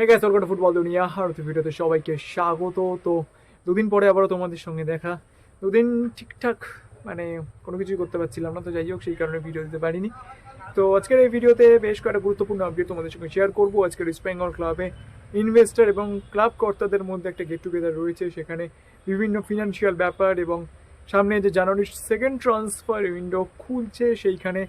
Hey guys to football দুনিয়া আর তো ভিডিওতে সবাইকে স্বাগত। তো দুদিন পরে আবারও তোমাদের সঙ্গে দেখা। দুদিন ঠিকঠাক মানে কোনো কিছুই করতে পারছিলাম না, তো যাই হোক, সেই কারণে ভিডিও দিতে পারিনি। তো আজকের এই ভিডিওতে বেশ কয়েকটা গুরুত্বপূর্ণ আপডেট তোমাদের সঙ্গে শেয়ার করব। আজকের ইস্ট বেঙ্গল ক্লাবে ইনভেস্টর এবং ক্লাব কর্তাদের মধ্যে একটা গেট টুগেদার রয়েছে। সেখানে বিভিন্ন ফিনান্সিয়াল ব্যাপার এবং সামনে যে জানুয়ারির সেকেন্ড ট্রান্সফার উইন্ডো খুলছে, সেইখানে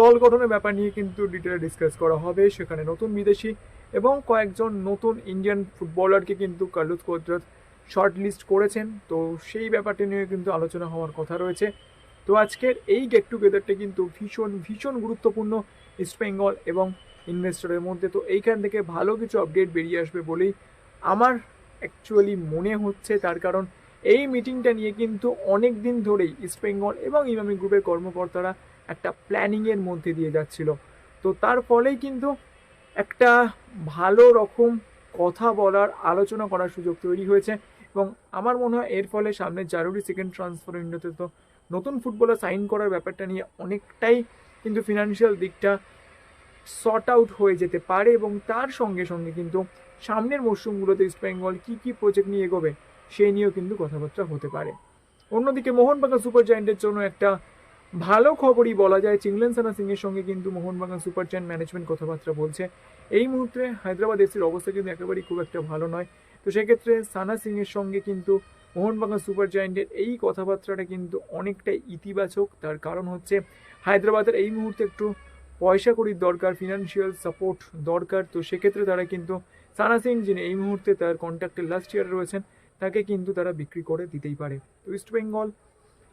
দল গঠনের ব্যাপার নিয়ে কিন্তু ডিটেলে ডিসকাস করা হবে। সেখানে নতুন বিদেশি এবং কয়েকজন নতুন ইন্ডিয়ান ফুটবলারকে কিন্তু কার্লুস কোদ্রাত শর্ট লিস্ট করেছেন। তো সেই ব্যাপারটি নিয়ে কিন্তু আলোচনা হওয়ার কথা রয়েছে। তো আজকের এই গেট টুগেদারটা কিন্তু ভীষণ ভীষণ গুরুত্বপূর্ণ ইস্ট বেঙ্গল এবং ইনভেস্টরের মধ্যে। তো এইখান থেকে ভালো কিছু আপডেট বেরিয়ে আসবে বলেই আমার অ্যাকচুয়ালি মনে হচ্ছে। তার কারণ এই মিটিংটা নিয়ে কিন্তু অনেক দিন ধরেই ইস্ট বেঙ্গল এবং ইমামি গ্রুপের কর্মকর্তারা একটা প্ল্যানিংয়ের মধ্যে দিয়ে যাচ্ছিল। তো তার ফলেই কিন্তু একটা ভালো রকম কথা বলার আলোচনা করার সুযোগ তৈরি হয়েছে এবং আমার মনে হয় এর ফলে সামনে জারুরি সেকেন্ড ট্রান্সফার উইন্ডোতে তো নতুন ফুটবলার সাইন করার ব্যাপারটা নিয়ে অনেকটাই কিন্তু ফিনান্সিয়াল দিকটা সর্ট আউট হয়ে যেতে পারে এবং তার সঙ্গে সঙ্গে কিন্তু সামনের মরশুমগুলোতে ইস্ট বেঙ্গল কী কী প্রজেক্ট নিয়ে এগোবে সেই নিয়েও কিন্তু কথাবার্তা হতে পারে। অন্যদিকে মোহনবাগান সুপার জায়েন্টের জন্য একটা ভালো খবরই বলা যায়। চিংলেন সানা সিংয়ের সঙ্গে কিন্তু মোহনবাগান সুপার জায়েন্ট ম্যানেজমেন্ট কথাবার্তা বলছে। এই মুহূর্তে হায়দ্রাবাদ এফসির অবস্থা কিন্তু একেবারেই খুব একটা ভালো নয়। তো সেক্ষেত্রে সানা সিংয়ের সঙ্গে কিন্তু মোহনবাগান সুপার জায়েন্টের এই কথাবার্তাটা কিন্তু অনেকটাই ইতিবাচক। তার কারণ হচ্ছে হায়দ্রাবাদের এই মুহূর্তে একটু পয়সা কড়ির দরকার ফিনান্সিয়াল সাপোর্ট দরকার। তো সেক্ষেত্রে তারা কিন্তু সানা সিং যিনি এই মুহূর্তে তার কন্ট্রাক্টের লাস্ট ইয়ারে রয়েছেন, তাকে কিন্তু তারা বিক্রি করে দিতেই পারে। তো বেঙ্গল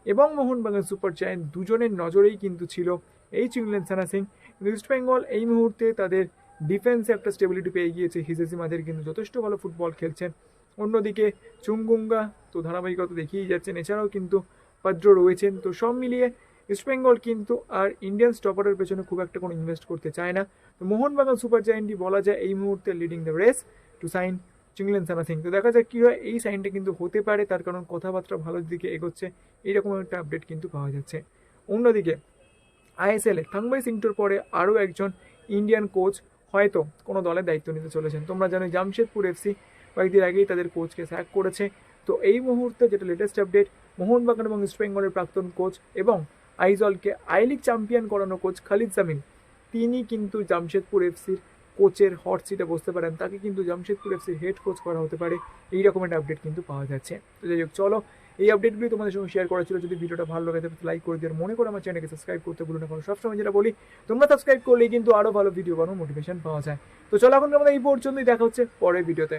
এবং মোহনবাগান সুপার জায়েন্ট দুজনের নজরেই কিন্তু ছিল এই চিংলেন সানা সিং। ইস্ট বেঙ্গল এই মুহূর্তে তাদের ডিফেন্সে একটা স্টেবিলিটি পেয়ে গিয়েছে। হিজেসি মাদের কিন্তু যথেষ্ট ভালো ফুটবল খেলছেন। অন্যদিকে চুঙ্গুঙ্গা তো ধারাবাহিকতা দেখিয়েই যাচ্ছেন। এছাড়াও কিন্তু পাদ্র রয়েছেন। তো সব মিলিয়ে ইস্টবেঙ্গল কিন্তু আর ইন্ডিয়ান স্টপারের পেছনে খুব একটা কোনো ইনভেস্ট করতে চায় না। তো মোহনবাগান সুপার জায়েন্টই বলা যায় এই মুহূর্তে leading the race to sign Chinglen Sana Singh. তো দেখা যাক কী হয়, এই সাইনটা কিন্তু হতে পারে, তার কারণ কথাবার্তা ভালোর দিকে এগোচ্ছে এইরকম একটা আপডেট কিন্তু পাওয়া যাচ্ছে। অন্যদিকে আইএসএল এ, থাংবাই সিংটোর পরে আরও একজন ইন্ডিয়ান কোচ হয়তো কোনো দলের দায়িত্ব নিতে চলেছেন। তোমরা জানো, জামশেদপুর এফসি কয়েকদিন আগেই তাদের কোচকে স্যাক করেছে। তো এই মুহূর্তে যেটা লেটেস্ট আপডেট মোহনবাগান এবং ইস্ট বেঙ্গলের প্রাক্তন কোচ এবং আইজলকে আই লিগ চ্যাম্পিয়ন করানো কোচ খালিদ জামিন, তিনি কিন্তু জামশেদপুর এফসির কোচের হট সিটে বসতে পারেন, তাকে কিন্তু জামশেদপুর এফসির হেড কোচ করা হতে পারে। এই রকমের আপডেট কিন্তু পাওয়া যাচ্ছে। তো যাই হোক, চলো, এই আপডেটগুলি তোমাদের সঙ্গে শেয়ার করা ছিল। যদি ভিডিওটা ভালো লাগে, তাহলে লাইক করে আর মনে করো আমার চ্যানেলকে সাবস্ক্রাইব করতে ভুলো না, কারণ সবসময় যেটা বলি, তোমরা সাবস্ক্রাইব করলেই কিন্তু আরও ভালো ভিডিও বানানোর মোটিভেশন পাওয়া যায়। তো চলো, এখন আমাদের এই পর্যন্তই। দেখা হচ্ছে পরের ভিডিওতে